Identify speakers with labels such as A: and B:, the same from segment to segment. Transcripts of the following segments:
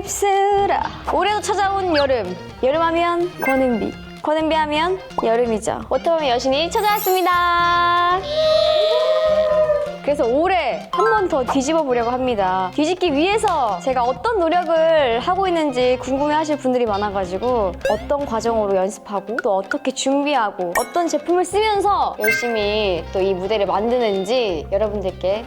A: 널 입술아 올해도 찾아온 여름. 여름하면 권은비. 권은비 하면 여름이죠. 워터밤의 여신이 찾아왔습니다. 그래서 올해 한 번 더 뒤집어 보려고 합니다. 뒤집기 위해서 제가 어떤 노력을 하고 있는지 궁금해 하실 분들이 많아가지고 어떤 과정으로 연습하고 또 어떻게 준비하고 어떤 제품을 쓰면서 열심히 또 이 무대를 만드는지 여러분들께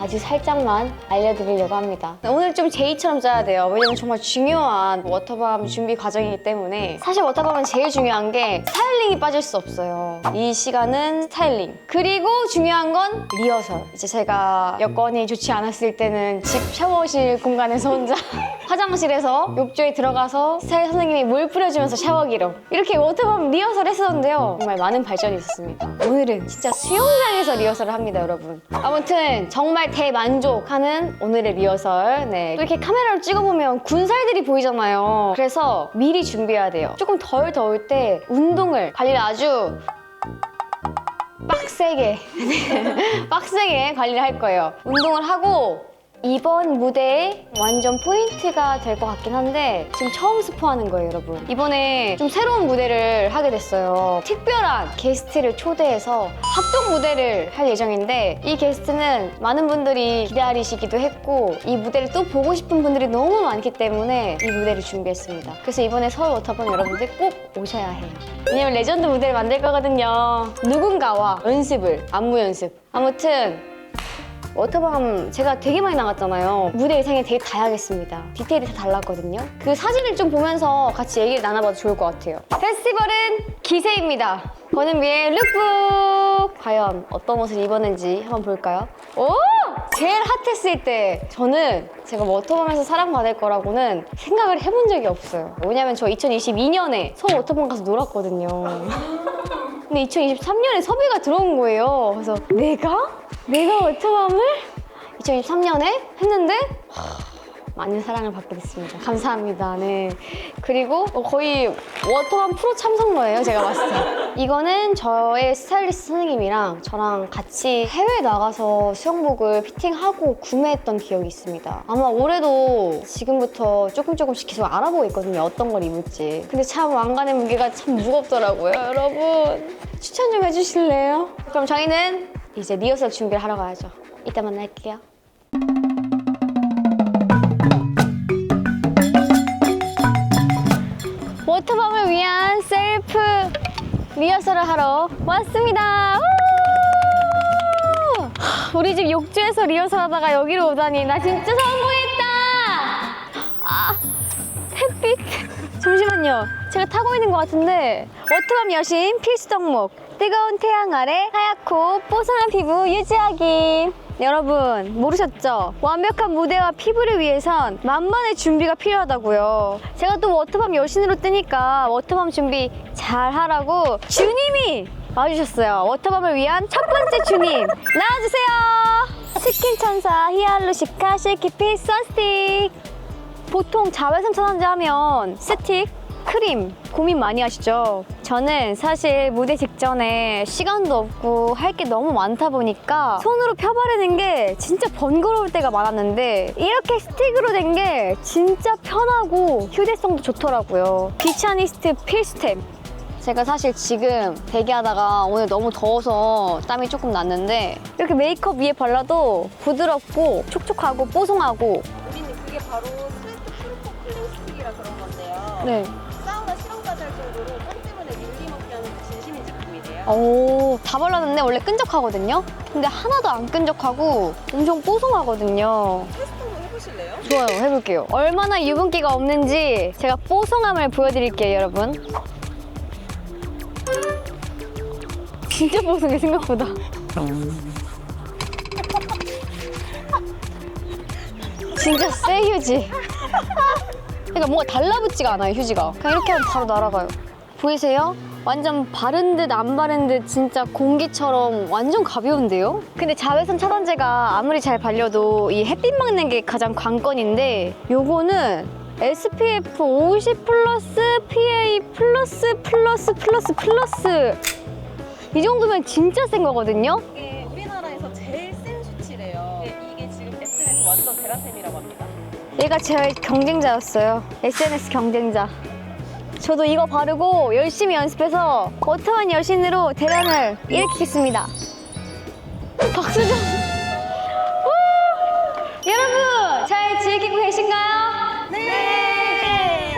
A: 아주 살짝만 알려드리려고 합니다. 오늘 좀 제이처럼 짜야 돼요. 왜냐면 정말 중요한 워터밤 준비 과정이기 때문에 사실 워터밤은 제일 중요한 게 스타일링이 빠질 수 없어요. 이 시간은 스타일링. 그리고 중요한 건 리허설. 이제 제가 여건이 좋지 않았을 때는 집 샤워실 공간에서 혼자 화장실에서 욕조에 들어가서 스타일 선생님이 물 뿌려주면서 샤워기로 이렇게 워터밤 리허설 했었는데요. 정말 많은 발전이 있었습니다. 오늘은 진짜 수영장에서 리허설을 합니다, 여러분. 아무튼 정말 대만족하는 오늘의 리허설. 네. 또 이렇게 카메라로 찍어보면 군살들이 보이잖아요. 그래서 미리 준비해야 돼요. 조금 덜 더울 때 운동을 관리를 아주 빡세게 빡세게 관리를 할 거예요. 운동을 하고 이번 무대에 완전 포인트가 될 것 같긴 한데 지금 처음 스포하는 거예요, 여러분. 이번에 좀 새로운 무대를 하게 됐어요. 특별한 게스트를 초대해서 합동 무대를 할 예정인데 이 게스트는 많은 분들이 기다리시기도 했고 이 무대를 또 보고 싶은 분들이 너무 많기 때문에 이 무대를 준비했습니다. 그래서 이번에 서울 워터밤 여러분들 꼭 오셔야 해요. 왜냐면 레전드 무대를 만들 거거든요. 누군가와 연습을, 안무 연습. 아무튼 워터밤 제가 되게 많이 나갔잖아요. 무대 의상이 되게 다양했습니다. 디테일이 다 달랐거든요. 그 사진을 좀 보면서 같이 얘기를 나눠봐도 좋을 것 같아요. 페스티벌은 기세입니다. 권은비의 룩북! 과연 어떤 옷을 입었는지 한번 볼까요? 오! 제일 핫했을 때 저는 제가 워터밤에서 사랑받을 거라고는 생각을 해본 적이 없어요. 왜냐면 저 2022년에 서울 워터밤 가서 놀았거든요. 근데 2023년에 섭외가 들어온 거예요. 그래서 내가? 내가 워터밤을 2023년에 했는데 하, 많은 사랑을 받게 됐습니다. 감사합니다. 네. 그리고 거의 워터밤 프로 참석러예요. 제가 봤을 때. 이거는 저의 스타일리스트 선생님이랑 저랑 같이 해외 나가서 수영복을 피팅하고 구매했던 기억이 있습니다. 아마 올해도 지금부터 조금 조금씩 계속 알아보고 있거든요. 어떤 걸 입을지. 근데 참 왕관의 무게가 참 무겁더라고요. 여러분. 추천 좀 해주실래요? 그럼 저희는 이제 리허설 준비를 하러 가야죠. 이따 만날게요. 워터밤을 위한 셀프 리허설을 하러 왔습니다. 우! 우리 집 욕조에서 리허설 하다가 여기로 오다니 나 진짜 성공했다. 아, 햇빛. 잠시만요. 제가 타고 있는 것 같은데 워터밤 여신 필수 덕목 뜨거운 태양 아래 하얗 고 뽀송한 피부 유지하기. 여러분 모르셨죠? 완벽한 무대와 피부를 위해선 만만의 준비가 필요하다고요. 제가 또 워터밤 여신으로 뜨니까 워터밤 준비 잘 하라고 주님이 와주셨어요. 워터밤을 위한 첫 번째 주님 나와주세요. 스킨 천사 히알루시카 실키피 선스틱. 보통 자외선 차단제 하면 스틱, 크림 고민 많이 하시죠? 저는 사실 무대 직전에 시간도 없고 할 게 너무 많다 보니까 손으로 펴바르는 게 진짜 번거로울 때가 많았는데 이렇게 스틱으로 된 게 진짜 편하고 휴대성도 좋더라고요. 귀차니스트 필수템. 제가 사실 지금 대기하다가 오늘 너무 더워서 땀이 조금 났는데 이렇게 메이크업 위에 발라도 부드럽고 촉촉하고 뽀송하고
B: 우리는 그게 바로 스웨트 프루프 플라스틱이라 그런 건데요.
A: 네. 오, 다 발랐는데 원래 끈적하거든요? 근데 하나도 안 끈적하고 엄청 뽀송하거든요.
B: 테스트 한번 해보실래요?
A: 좋아요, 해볼게요. 얼마나 유분기가 없는지 제가 뽀송함을 보여드릴게요, 여러분. 진짜 뽀송해, 생각보다. 진짜 새 휴지. 그러니까 뭔가 달라붙지가 않아요, 휴지가. 그냥 이렇게 하면 바로 날아가요. 보이세요? 완전 바른 듯 안 바른 듯 진짜 공기처럼 완전 가벼운데요? 근데 자외선 차단제가 아무리 잘 발려도 이 햇빛 막는 게 가장 관건인데 요거는 SPF 50 플러스 PA 플러스 플러스 플러스 플러스 이 정도면 진짜 센 거거든요?
B: 이게 우리나라에서 제일 센 수치래요. 근데 이게 지금 SNS 완전 베라템이라고 합니다.
A: 얘가 제 경쟁자였어요. SNS 경쟁자. 저도 이거 바르고 열심히 연습해서 워터만 여신으로 대란을 일으키겠습니다. 박수 좀. 우! 여러분, 잘 즐기고 계신가요? 네.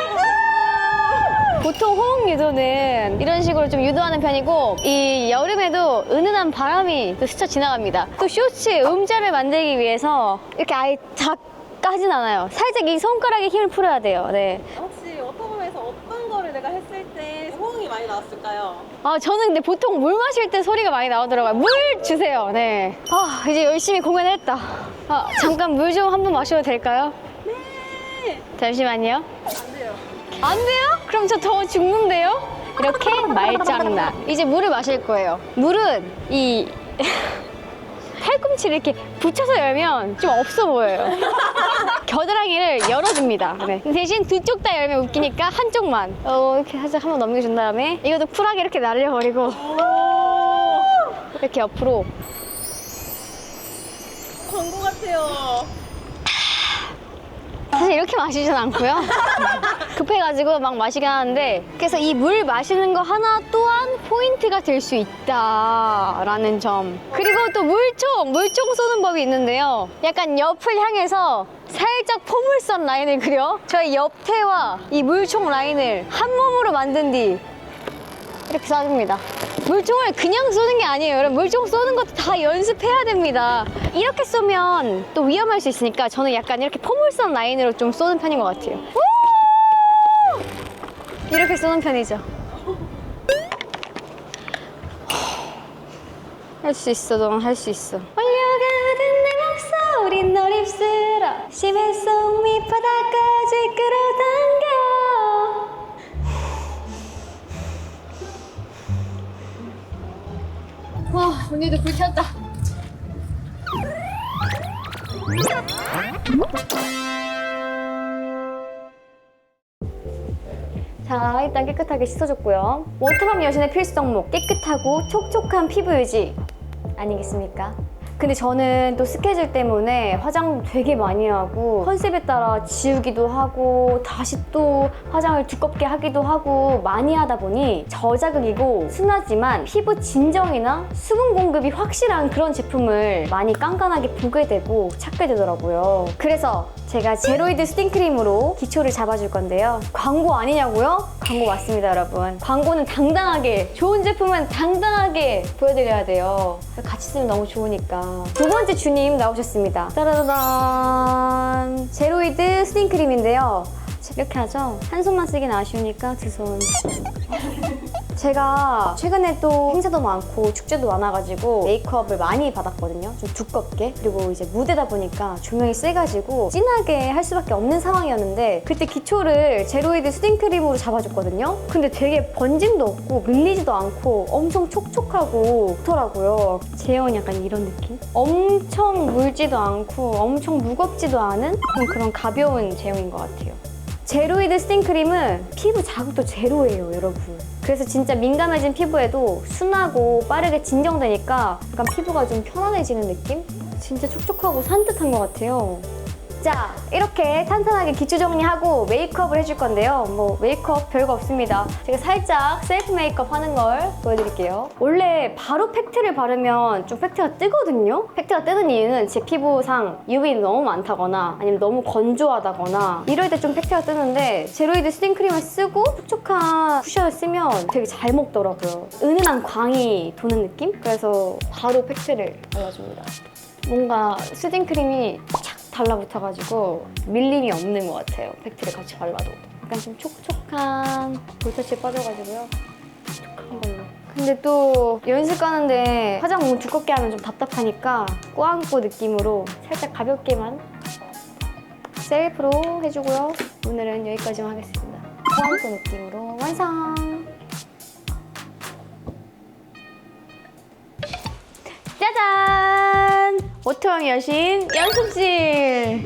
A: Noise! 보통 호응 유도는 이런 식으로 좀 유도하는 편이고 이 여름에도 은은한 바람이 또 스쳐 지나갑니다. 또 쇼츠의 음자를 만들기 위해서 이렇게 아예 다 까진 않아요. 살짝 이 손가락에 힘을 풀어야 돼요. 네.
B: 혹시 워터밤에서 어떤 거를 내가 했을 때 호응이 많이 나왔을까요?
A: 아, 저는 근데 보통 물 마실 때 소리가 많이 나오더라고요. 물 주세요. 네. 아, 이제 열심히 공연을 했다. 아, 잠깐 물 좀 한 번 마셔도 될까요?
B: 네.
A: 잠시만요.
B: 안 돼요.
A: 안 돼요? 그럼 저 더 죽는데요? 이렇게 말장난. 이제 물을 마실 거예요. 물은 이 팔꿈치를 이렇게 붙여서 열면 좀 없어 보여요. 겨드랑이를 열어줍니다. 네. 대신 두 쪽 다 열면 웃기니까 한쪽만. 어, 이렇게 살짝 한번 넘겨준 다음에 이것도 쿨하게 이렇게 날려버리고
B: 오.
A: 이렇게 옆으로
B: 광고 같아요.
A: 사실 이렇게 마시진 않고요. 급해가지고 막 마시긴 하는데 그래서 이 물 마시는 거 하나 또한 포인트가 될 수 있다라는 점. 그리고 또 물총, 물총 쏘는 법이 있는데요. 약간 옆을 향해서 살짝 포물선 라인을 그려 저희 옆태와 이 물총 라인을 한 몸으로 만든 뒤 이렇게 쏴줍니다. 물총을 그냥 쏘는 게 아니에요. 여러분, 물총 쏘는 것도 다 연습해야 됩니다. 이렇게 쏘면 또 위험할 수 있으니까 저는 약간 이렇게 포물선 라인으로 좀 쏘는 편인 것 같아요. 우! 이렇게 쏘는 편이죠. 할 수 있어, 넌 할 수 있어. 올려가는 내 목소리 널 입술어 심해 속 밑바닥까지 끌어 언니도 불 켰다. 자, 일단 깨끗하게 씻어줬고요. 워터밤 여신의 필수 덕목, 깨끗하고 촉촉한 피부 유지 아니겠습니까? 근데 저는 또 스케줄 때문에 화장 되게 많이 하고 컨셉에 따라 지우기도 하고 다시 또 화장을 두껍게 하기도 하고 많이 하다 보니 저자극이고 순하지만 피부 진정이나 수분 공급이 확실한 그런 제품을 많이 깐깐하게 보게 되고 찾게 되더라고요. 그래서 제가 제로이드 스팅크림으로 기초를 잡아줄 건데요. 광고 아니냐고요? 광고 맞습니다, 여러분. 광고는 당당하게, 좋은 제품은 당당하게 보여드려야 돼요. 같이 쓰면 너무 좋으니까. 두 번째 주님 나오셨습니다. 따라라란. 제로이드 스팅크림인데요. 이렇게 하죠? 한 손만 쓰긴 아쉬우니까 두 손. 제가 최근에 또 행사도 많고 축제도 많아가지고 메이크업을 많이 받았거든요. 좀 두껍게. 그리고 이제 무대다 보니까 조명이 세가지고 진하게 할 수밖에 없는 상황이었는데 그때 기초를 제로이드 스팅크림으로 잡아줬거든요. 근데 되게 번짐도 없고 밀리지도 않고 엄청 촉촉하고 좋더라고요. 제형은 약간 이런 느낌? 엄청 물지도 않고 엄청 무겁지도 않은 좀 그런 가벼운 제형인 것 같아요. 제로이드 스팅크림은 피부 자극도 제로예요, 여러분. 그래서 진짜 민감해진 피부에도 순하고 빠르게 진정되니까 약간 피부가 좀 편안해지는 느낌? 진짜 촉촉하고 산뜻한 것 같아요. 자, 이렇게 탄탄하게 기초 정리하고 메이크업을 해줄 건데요. 뭐 메이크업 별거 없습니다. 제가 살짝 셀프 메이크업 하는 걸 보여드릴게요. 원래 바로 팩트를 바르면 좀 팩트가 뜨거든요. 팩트가 뜨는 이유는 제 피부상 UV는 너무 많다거나 아니면 너무 건조하다거나 이럴 때 좀 팩트가 뜨는데 제로이드 스팅크림을 쓰고 촉촉한 쿠션을 쓰면 되게 잘 먹더라고요. 은은한 광이 도는 느낌? 그래서 바로 팩트를 발라줍니다. 뭔가 스팅크림이 착 달라붙어가지고 밀림이 없는 것 같아요. 팩트를 같이 발라도. 약간 좀 촉촉한 볼터치에 빠져가지고요. 촉촉한 걸로. 근데 또 연습 가는데 화장 너무 두껍게 하면 좀 답답하니까 꾸안꾸 느낌으로 살짝 가볍게만 셀프로 해주고요. 오늘은 여기까지만 하겠습니다. 꾸안꾸 느낌으로 완성! 오토왕 여신 연습실!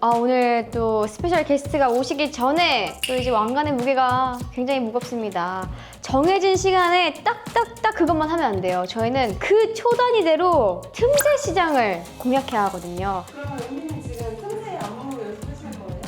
A: 아, 오늘 또 스페셜 게스트가 오시기 전에 또 이제 왕관의 무게가 굉장히 무겁습니다. 정해진 시간에 딱딱딱 그것만 하면 안 돼요. 저희는 그 초단위대로 틈새 시장을 공략해야 하거든요.
B: 그러면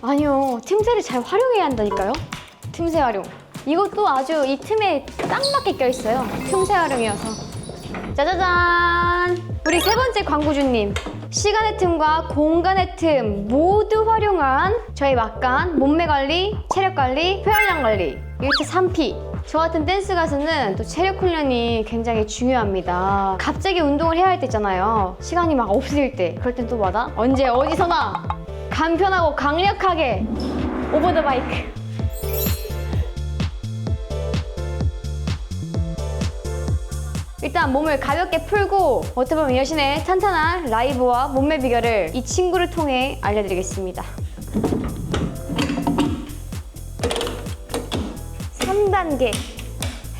A: 아니요. 틈새를 잘 활용해야 한다니까요. 틈새 활용. 이것도 아주 이 틈에 딱 맞게 껴있어요. 틈새 활용이어서. 짜자잔! 우리 세 번째 광고주님. 시간의 틈과 공간의 틈 모두 활용한 저희 막간 몸매 관리, 체력 관리, 표현량 관리. 일체 3P. 저 같은 댄스 가수는 또 체력 훈련이 굉장히 중요합니다. 갑자기 운동을 해야 할 때 있잖아요. 시간이 막 없을 때. 그럴 땐 또 뭐다? 언제 어디서나 간편하고 강력하게 오버 더 바이크. 일단 몸을 가볍게 풀고 어떻게 보면 여신의 탄탄한 라이브와 몸매 비결을 이 친구를 통해 알려드리겠습니다. 3단계.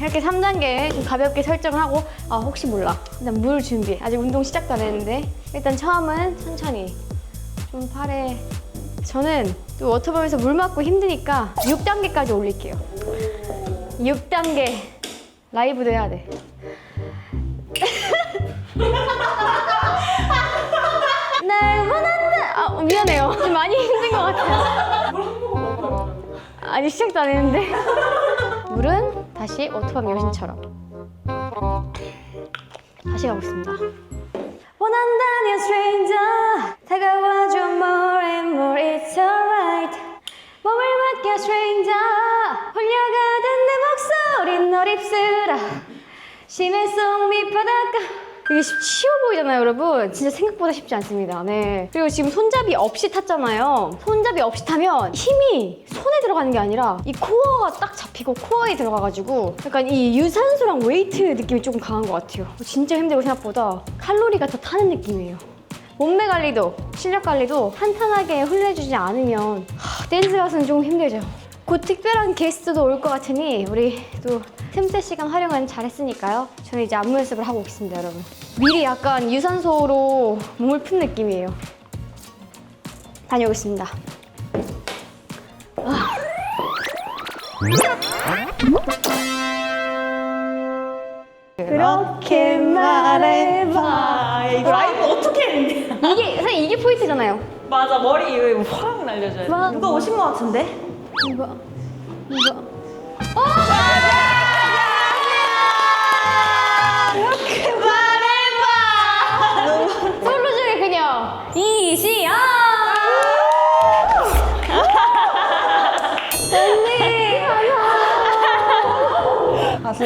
A: 이렇게 3단계 좀 가볍게 설정하고 아 혹시 몰라. 일단 물 준비. 아직 운동 시작도 안 했는데. 일단 처음은 천천히. 좀 팔에. 저는 또 워터밤에서 물 맞고 힘드니까 6단계까지 올릴게요. 6단계. 라이브도 해야 돼 날 원한다 아 미안해요. 좀 많이 힘든 것 같아요. 아직 시작도 안 했는데. 물은 다시 워터밤 여신처럼. 다시 가보겠습니다. 원한다면 stranger. 다가와줘 more and more it's alright. 몸을 맡겨 stranger. 흘려가던 내 목소리 널 입술아 심해성 밑바닥가 이게 쉽- 쉬워 보이잖아요, 여러분. 진짜 생각보다 쉽지 않습니다. 네. 그리고 지금 손잡이 없이 탔잖아요. 손잡이 없이 타면 힘이 손에 들어가는 게 아니라 이 코어가 딱 잡히고 코어에 들어가가지고 약간 이 유산소랑 웨이트 느낌이 조금 강한 것 같아요. 진짜 힘들고 생각보다 칼로리가 더 타는 느낌이에요. 몸매 관리도 실력 관리도 탄탄하게 훈련해주지 않으면 하, 댄스 가수는 조금 힘들죠. 곧 특별한 게스트도 올 것 같으니 우리 또 틈새 시간 활용은 잘했으니까요. 저는 이제 안무 연습을 하고 오겠습니다, 여러분. 미리 약간 유산소로 몸을 푼 느낌이에요. 다녀오겠습니다. 그렇게 말해봐.
C: 아, 이거 라이브 어떻게 했는데?
A: 이게 사실 이게 포인트잖아요.
C: 맞아, 머리 이거 확 날려줘야 돼.
A: 와.
C: 누가 오신 것 같은데?
A: 이거 이거.
C: 이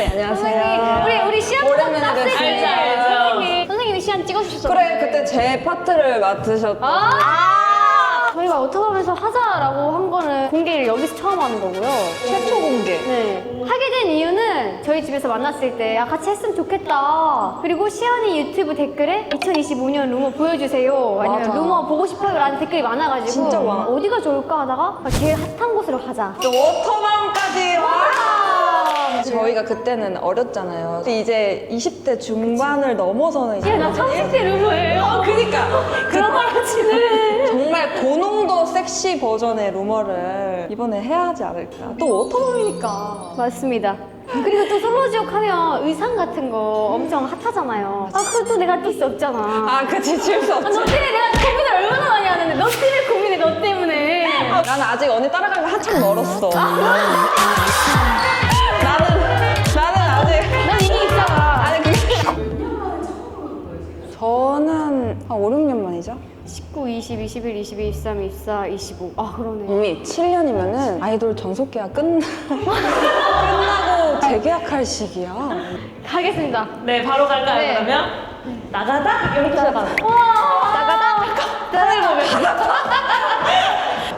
D: 가수님 안녕하세요.
A: 우리 우리 시안
D: 오랜만에 뵙습니다.
A: 네,
C: 알죠, 알죠.
A: 선생님 선생님이 시안 찍어주셨잖아요.
D: 그래 그때 제 파트를 맡으셨던
A: 아! 저희가 오토밥에서 하자라고 한 거는 공개를 여기서 처음 하는 거고요.
D: 최초 공개.
A: 네. 하게 된 이유는 저희 집에서 만났을 때 아, 같이 했으면 좋겠다. 그리고 시연이 유튜브 댓글에 2025년 루머 보여주세요. 아니면
D: 맞아.
A: 루머 보고 싶어요 라는 댓글이 많아가지고
D: 진짜 많아.
A: 어디가 좋을까 하다가 제일 핫한 곳으로 가자.
D: 또 워터밤까지 와. 저희가 그때는 어렸잖아요. 근데 이제 20대 중반을 넘어서는 이제
A: 나 30대 루머예요.
D: 어, 그니까
A: 그런 말 하지는.
D: 정말 고농도 섹시 버전의 루머를 이번에 해야 하지 않을까. 또 워터밤이니까.
A: 맞습니다. 그리고 또 솔로 지옥 하면 의상 같은 거 엄청 핫하잖아요. 아, 그것도 내가 뛸수 없잖아.
D: 아 그치 칠수
A: 아, 너
D: 없지.
A: 때문에 내가 고민을 얼마나 많이 하는데 너 때문에 고민해 너 때문에
D: 나는 아직 언니 따라가기 한참 멀었어.
A: 20, 21, 22, 23, 24, 25. 아 그러네.
D: 이미 7년이면은 아이돌 전속 계약 끝나 끝나고 재계약할 시기야.
A: 가겠습니다.
C: 네, 바로 갈까요,
A: 네.
C: 그러면? 나가다? 이렇게 시작하는
A: 와 나가다.
C: 다들 보면.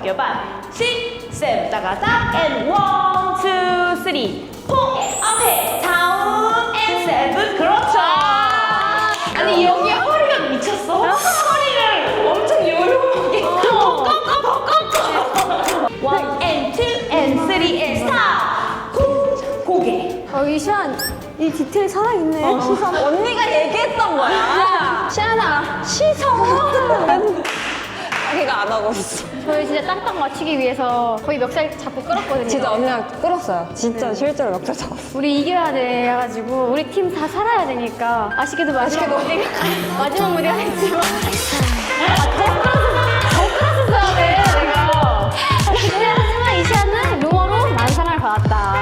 C: 여반, 시, 셋, 나가다, and one, two, three, 앞에, 다운, and seven,
A: 이 디테일 살아있네.
D: 시선 언니가 얘기했던 거야.
A: 시안아 시선.
D: 자기가 안 하고 있어.
A: 저희 진짜 딱딱 맞추기 위해서 거의 멱살 잡고 끌었거든요.
D: 진짜 언니가 끌었어요. 진짜 실제로 멱살 잡았어.
A: 우리 이겨야 돼 해가지고 우리 팀 다 살아야 되니까 아쉽게도 마지막 무대가 마지막 무대가 있지만 아, 더 끌어서 더 끌어서 써야 돼 내가 나왔다.